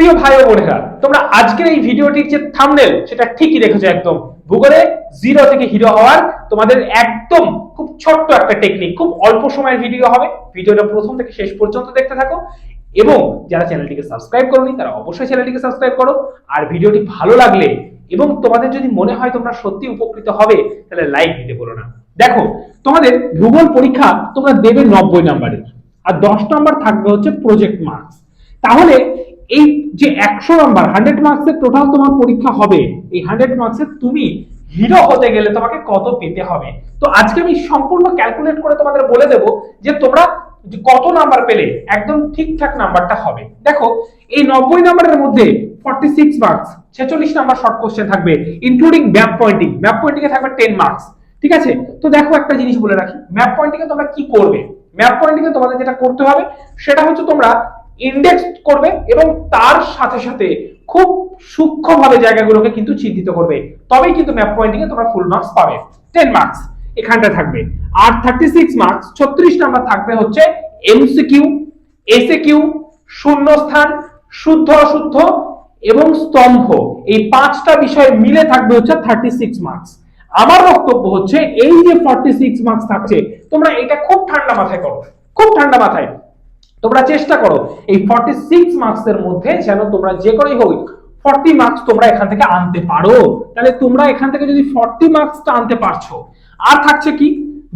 প্রিয় ভাই ও বোনেরা, তোমরা আজকের এই ভিডিওটির যে থাম্বনেল সেটা ঠিকই দেখেছ একদম। ভূগোলে জিরো থেকে হিরো হওয়ার তোমাদের একদম খুব ছোট্ট একটা টেকনিক খুব অল্প সময়ের ভিডিও হবে। ভিডিওটা প্রথম থেকে শেষ পর্যন্ত দেখতে থাকো। এবং যারা চ্যানেলটিকে সাবস্ক্রাইব করোনি, তারা অবশ্যই চ্যানেলটিকে সাবস্ক্রাইব করো। আর ভিডিওটি ভালো লাগলে এবং তোমাদের যদি মনে হয় তোমরা সত্যি উপকৃত হবে, তাহলে লাইক দিতে বলো না। দেখো, তোমাদের ভূগোল পরীক্ষা তোমরা দেবে নব্বই নাম্বারের আর দশ নাম্বার থাকবে হচ্ছে প্রজেক্ট মার্কস তাহলে এই যে একশো নাম্বার হান্ড্রেড মার্কসের টোটাল তোমার পরীক্ষা হবে, এই হান্ড্রেড মার্কসের তুমি হিরো হতে গেলে তোমাকে কত পেতে হবে? তো আজকে আমি সম্পূর্ণ ক্যালকুলেট করে তোমাদের বলে দেব যে তোমরা কত নাম্বার পেলে, একদম ঠিকঠাক নাম্বারটা হবে। দেখো, এই নব্বই নাম্বারের মধ্যে ফর্টি সিক্স মার্কস ছেচল্লিশ নাম্বার শর্ট কোশ্চেন থাকবে including map pointing map pointing এ থাকবে টেন মার্কস ঠিক আছে? তো দেখো একটা জিনিস বলে রাখি ম্যাপ পয়েন্টিং এ তোমরা কি করবে? ম্যাপ পয়েন্টিং এ তোমাদের যেটা করতে হবে, সেটা হচ্ছে তোমরা ইন্ডেক্স করবে এবং তার সাথে সাথে খুব সূক্ষ্মভাবে জায়গাগুলোকে কিন্তু চিহ্নিত করবে। তবেই কিন্তু ম্যাপ পয়েন্টিং এ তোমরা ফুল মার্কস পাবে। টেন মার্কস এখানটা থাকবে। আর থার্টি সিক্স মার্কস ছত্রিশ নাম্বার থাকবে হচ্ছে এমসিকিউ এসে কিউ শূন্যস্থান, শুদ্ধ অশুদ্ধ এবং স্তম্ভ। এই পাঁচটা বিষয় মিলে থাকবে হচ্ছে থার্টি সিক্স মার্কস আমার বক্তব্য হচ্ছে, এই যে ফর্টি সিক্স মার্কস থাকছে, তোমরা এটা খুব ঠান্ডা মাথায় করো। খুব ঠান্ডা মাথায়। তোমরা চেষ্টা করো। এই ফর্টি সিক্স মার্কস এর মধ্যে যেন তোমরা যে করেই হোক ফর্টি মার্কস তোমরা এখান থেকে আনতে পারো। তাহলে তোমরা এখান থেকে যদি ফর্টি মার্কসটা আনতে পারছ, আর থাকছে কি?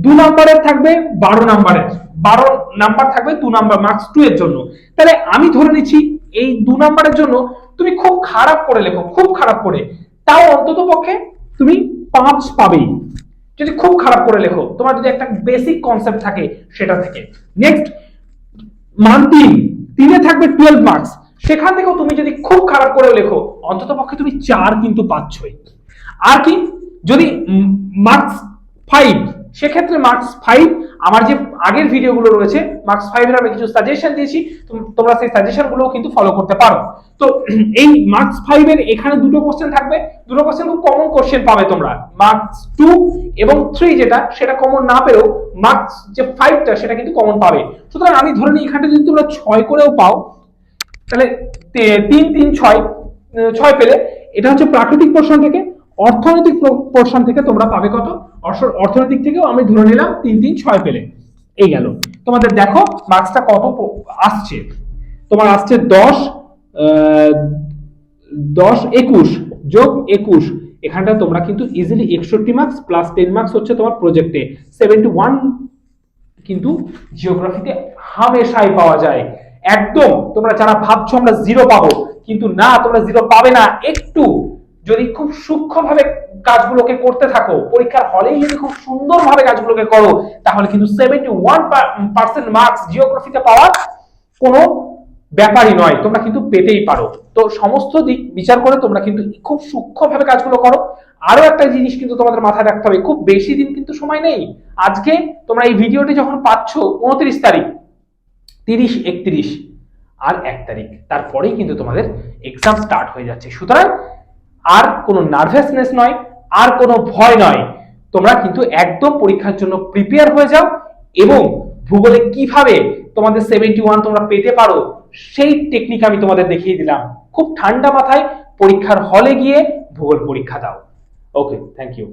দু নম্বরের থাকবে বারো নম্বরের। বারো নাম্বার থাকবে দু নাম্বার মার্কস টু এর জন্য। তাহলে আমি ধরে নিচ্ছি, এই দু নাম্বারের জন্য তুমি খুব খারাপ করে লেখো, খুব খারাপ করে। তাও অন্তত পক্ষে তুমি পাঁচ পাবেই। যদি খুব খারাপ করে লেখো, তোমার যদি একটা বেসিক কনসেপ্ট থাকে, সেটা থেকে। নেক্সট মান তিন, তিনে থাকবে টুয়েলভ মার্কস সেখান থেকেও তুমি যদি খুব খারাপ করে লেখো, অন্তত পক্ষে তুমি চার কিন্তু পাচ্ছই। আর কি, যদি মার্কস ফাইভ সেক্ষেত্রে মার্কস ফাইভ আমার যে আগের ভিডিওগুলো রয়েছে মার্কস ফাইভের আমি কিছু সাজেশন দিয়েছি, তোম- তোমরা সেই সাজেশনগুলো কিন্তু ফলো করতে পারো। তো এই মার্কস ফাইভের এখানে দুটো কোশ্চেন থাকবে। দুটো কোশ্চেন খুব কমন কোশ্চেন পাবে তোমরা। মার্কস টু এবং থ্রি যেটা, সেটা কমন না পেলেও মার্কস যে ফাইভটা সেটা কিন্তু কমন পাবে। সুতরাং আমি ধরে নিই, এখানটা যদি তোমরা ছয় করেও পাও, তাহলে তিন তিন, ছয় ছয় পেলে, এটা হচ্ছে প্রাকৃতিক পোর্শন থেকে অর্থনৈতিক পোর্শন থেকে তোমরা পাবে কত? অর্থ- অর্থনৈতিক থেকেও আমি ধরে নিলাম তিন তিন ছয় পেলে। এই গেল। তোমাদের দেখো মার্কসটা কত আসছে। তোমার আসছে দশ দশ একুশ, যোগ একুশ। এখানটা তোমরা কিন্তু ইজিলি একষট্টি মার্কস প্লাস টেন মার্কস হচ্ছে তোমার প্রজেক্টে সেভেন্টি ওয়ান কিন্তু জিওগ্রাফিতে হামেশাই পাওয়া যায়। একদম তোমরা যারা ভাবছ আমরা জিরো পাবো, কিন্তু না, তোমরা জিরো পাবে না, একটু। যদি খুব সূক্ষ্মভাবে কাজগুলোকে করতে থাকো, পরীক্ষার হলেই যদি খুব সুন্দরভাবে কাজগুলোকে করো, তাহলে কিন্তু সেভেন্টি ওয়ান পার্সেন্ট মার্কস জিওগ্রাফিতে পাওয়া কোনো ব্যাপারই নয়, তোমরা কিন্তু পেতেই পারো। তো সমস্ত দিক বিচার করে তোমরা কিন্তু খুব সূক্ষ্মভাবে কাজগুলো করো। আরও একটা জিনিস কিন্তু তোমাদের মাথায় রাখতে হবে, খুব বেশি দিন কিন্তু সময় নেই। আজকে তোমরা এই ভিডিওটি যখন পাচ্ছ উনত্রিশ তারিখ, তিরিশ একত্রিশ, আর এক তারিখ, তারপরেই কিন্তু তোমাদের এক্সাম স্টার্ট হয়ে যাচ্ছে। সুতরাং আর কোনো নার্ভাসনেস নয়, আর কোনো ভয় নয়। তোমরা কিন্তু একদম পরীক্ষার জন্য প্রিপেয়ার হয়ে যাও এবং ভূগোলে কীভাবে তোমাদের সেভেন্টি ওয়ান তোমরা পেতে পারো, সেই টেকনিক আমি তোমাদের দেখিয়ে দিলাম। খুব ঠান্ডা মাথায় পরীক্ষার হলে গিয়ে ভূগোল পরীক্ষা দাও। Okay thank you